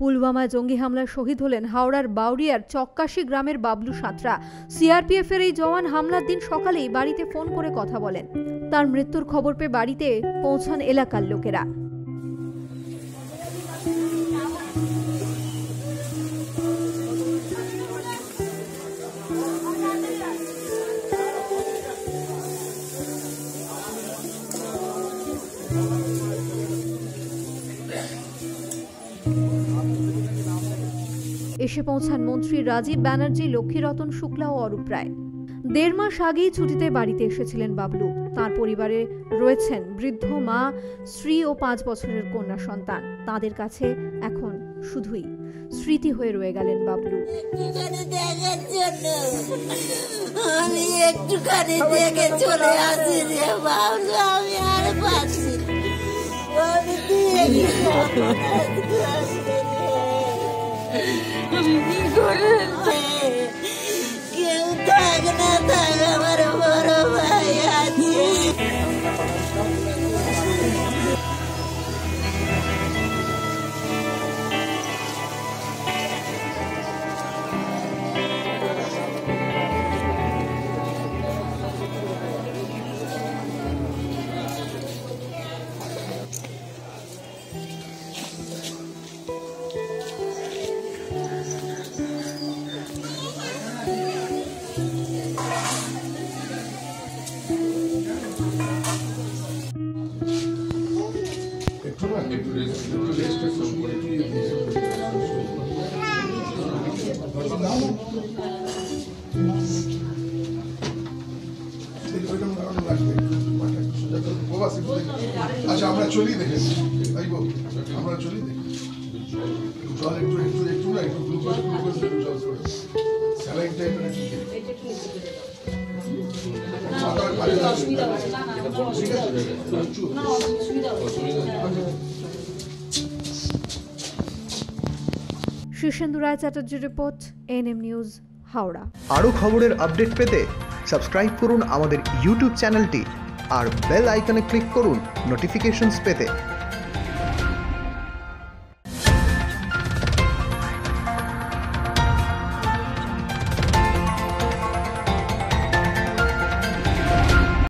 পুলওয়ামায় জঙ্গি হামলায় শহীদ হলেন হাওড়ার বাউরিয়ার চক্কাশি গ্রামের বাবলু সাঁতরা। সিআরপিএফ এর এই জওয়ান হামলার দিন সকালেই বাড়িতে ফোন করে কথা বলেন। তার মৃত্যুর খবর পেয়ে বাড়িতে পৌঁছান এলাকার লোকেরা। এসে পৌঁছান মন্ত্রী রাজীব ব্যানার্জি, লক্ষ্মীরতন শুক্লা ও অরূপ রায়। দেড় মাস আগেই ছুটিতে বাড়িতে এসেছিলেন বাবলু। তার পরিবারে রয়েছেন বৃদ্ধ মা, স্ত্রী ও পাঁচ বছরের কন্যা সন্তান। তাদের কাছে এখন শুধুই স্মৃতি হয়ে রয়ে গেলেন বাবলু। একটুখানি না। আমি দিয়ে আচ্ছা আমরা চলি দেখে। আইব আমরা চলি দেখি। জল একটু একটু একটু না একটু গ্লুকোজ গ্লুকোজ একটু জল করে স্যালাইন টাইপের একটু। ঠিক আছে? একটু Shirshendu Roy Chatterjee report N M news, Howrah. আরও খবরের আপডেট পেতে সাবস্ক্রাইব করুন আমাদের ইউটিউব চ্যানেলটি আর বেল আইকনে ক্লিক করুন নোটিফিকেশনস পেতে।